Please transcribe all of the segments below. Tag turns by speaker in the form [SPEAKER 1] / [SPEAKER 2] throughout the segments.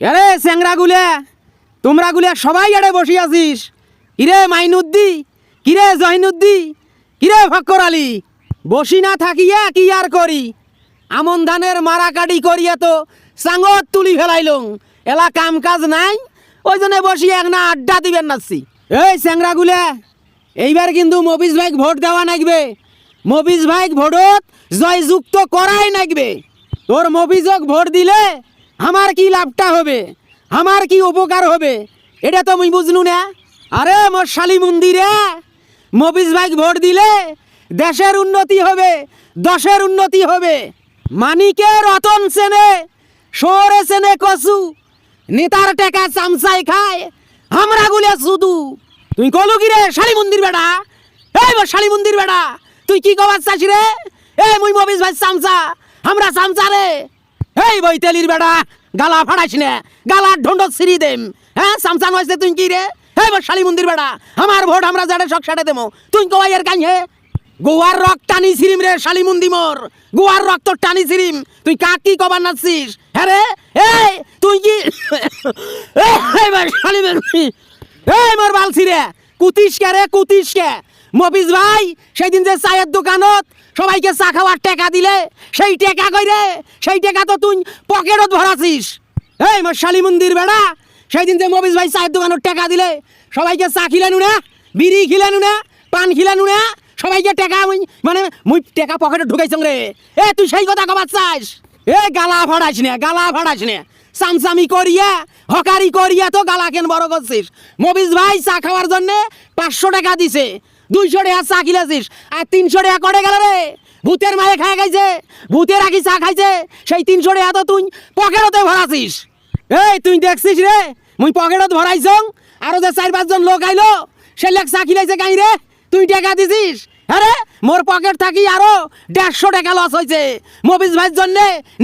[SPEAKER 1] আরে স্যাংরা গুলে তোমরা গুলে সবাই এড়ে বসি আছিস। কিরে মাইনুদ্দি, কিরে জহিনুদ্দি, কিরে ফক্কর আলী? বসি না থাকিয়া কি আর করি? আমন ধানের মারাকাটি করিয়া তো সাঙ্গত তুলি ফেলাইলং এলা কাম কাজ নাই ওই জন্য বসি এক না আড্ডা দিবেন নাচ্ছি। এই স্যাংরা গুলে এইবার কিন্তু মফিজ ভাইক ভোট দেওয়া নাগবে। মফিজ ভাইক ভোটত জয়যুক্ত করাই নাগবে। তোর মফিজক ভোট দিলে আমার কি লাভটা হবে? আমার কি উপকার হবে? এটা তো মুই বুঝলু না। আরে মোর শালি মন্দিরে মফিজ ভাই ভোট দিলে দেশের উন্নতি হবে, দশের উন্নতি হবে। মানিকে রতন সেনে শহরে সেনে কসু, নেতার টেকা চামচাই খায়, আমরা গুলে শুধু। তুই কলু কি রে শালি মন্দির বেড়া? এই মোর শালি মন্দির বেড়া, তুই কি কবার চাস রে? এই মুই মবিস ভাই চামচা, আমরা চামচা রে। এই বৈতেলির বেড়া, গালা ফাড়াইস না, গালার ঢন্ড সিরি দেম। হ্যাঁ চামচা নয়ছে তুই কি রে? এই মোর শালি মন্দির বেড়া, আমার ভোট আমরা জাডে শখ সাটে দেবো তুই কবাই এর কাই হে? গোয়ার রক টানি সিরিম রে শালি মন্দি মোর। গোয়ার রক্ত টানি সিরিম তুই কাক কবার নাচছিস? হ্যাঁ রে? এই তুই কি? এই ভাই শালি বেরুনি এই মোর বালছি রে। কুতিস কে রে, কুতিস কে? মফিজ ভাই সেই দিন যে চায়ের দোকানত সবাইকে চা খাওয়ার টাকা দিলে, সেই টেকা কই রে সেই টাকা তো তুই পকেটত ভরাছিস। এই মোর শালি মন্দির বেড়া সেই দিন যে মফিজ ভাই চায়ের দোকানত টেকা দিলে, সবাইকে চা খিলানু না বিড়ি খিলানু না পান খিলানু না সবাইকে টাকা মানে মুই টাকা পকেটে ঢুকাইছং রে। এ, তুই সেই কথা কবার চাস? এ, গালা ফাড়াইস না, গালা ফাড়াইস না। চামচামি করিয়া, হকারি করিয়া তো গালা কেন বড় করছিস? মবিজ ভাই চা খাওয়ার জন্য পাঁচশো টাকা দিছে। দুইশো টাকা চা কিলেছিস আর তিনশো টাকা করে গেল রে। ভূতের মায়ে খায় খাইছে। ভূতের আগে চা খাইছে। সেই তিনশো টাকা তো তুই পকেটতে ভরাছিস। এই, তুই দেখছিস রে? মুই পকেটত ভরাইছং। আরও যে চার পাঁচজন লোক আইলো, সে লেখ চা খিলাইছে গাই রে? তুই টাকা দিছিস? আরে মোর পকেট থাকি আরও দেড়শো টাকা লস হয়েছে মবিজ ভাইয়ের জন্য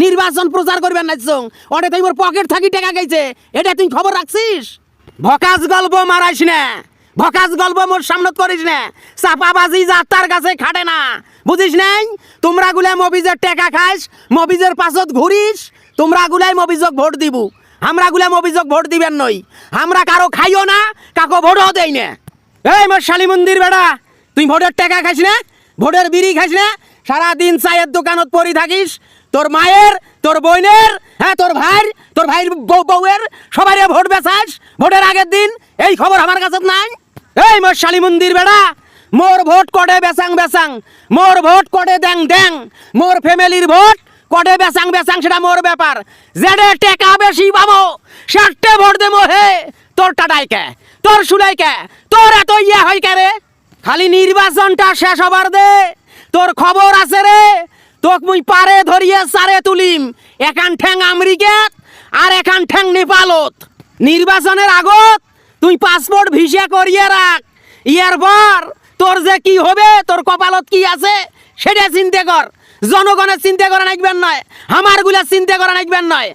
[SPEAKER 1] নির্বাচন প্রচার করবেন নাচছং ওটা তুই মোর পকেট থাকি টাকা গেছে এটা তুই খবর রাখছিস? ভকাস গল্প মারাইস না। ভকাস গল্প মোর সামনত করিস না। চাপাবাজি যাত্রার কাছে খাটে না। বুঝিস নাই? তোমরা গুলাই মবিজের টাকা খাইস, মবিজের পাছত ঘুরিস, তোমরা গুলাই মবিজক ভোট দিব। আমরা গুলা মবিজক ভোট দিবেন নই। আমরা কারও খাইও না, কাকো ভোটও দেই না। এই মোর শালি মন্দির বেড়া, তুই ভোটের টাকা খাইস না? ভোটের বিড়ি খাইস না? সারাদিন চায়ের দোকানত পড়ি থাকিস। তোর মায়ের, তোর বোনের হ্যাঁ তোর ভাই তোর ভাইয়ের বউ বউয়ের সবাই ভোট বেচাস। ভোটের আগের দিন, এই খবর আমার কাছে নাই। এই মোর শালি মন্দির বেড়া, মোর ভোট কটে বেসাং বেসাং, মোর ভোট কটে দ্যাং দ্যাং, মোর ফ্যামিলির ভোট কটে বেসাং বেসাং, সেটা মোর ব্যাপার। জেডে টেকা বেশি পাবো ষাটটে ভোট দেবো হে, তোর টাটাই কে, তোর শুনাই কে, তোর এত ইয়ে হয় কে রে? খালি নির্বাচনটা শেষ হবার দে, তোর খবর আছে রে, তোক মুই পারে ধরিয়ে সারে তুলিম একান ঠ্যাং আমেরিকাত আর একান ঠ্যাং নেপালত। নির্বাচনের আগত তুই পাসপোর্ট ভিসা করিয়ে রাখ। ইয়ার পর তোর যে কি হবে, তোর কপালত কি আছে, সেটা চিন্তা কর। জনগণের চিন্তা করা নাকবেন নয় আমারগুলা চিন্তা করা নাকবেন নয়।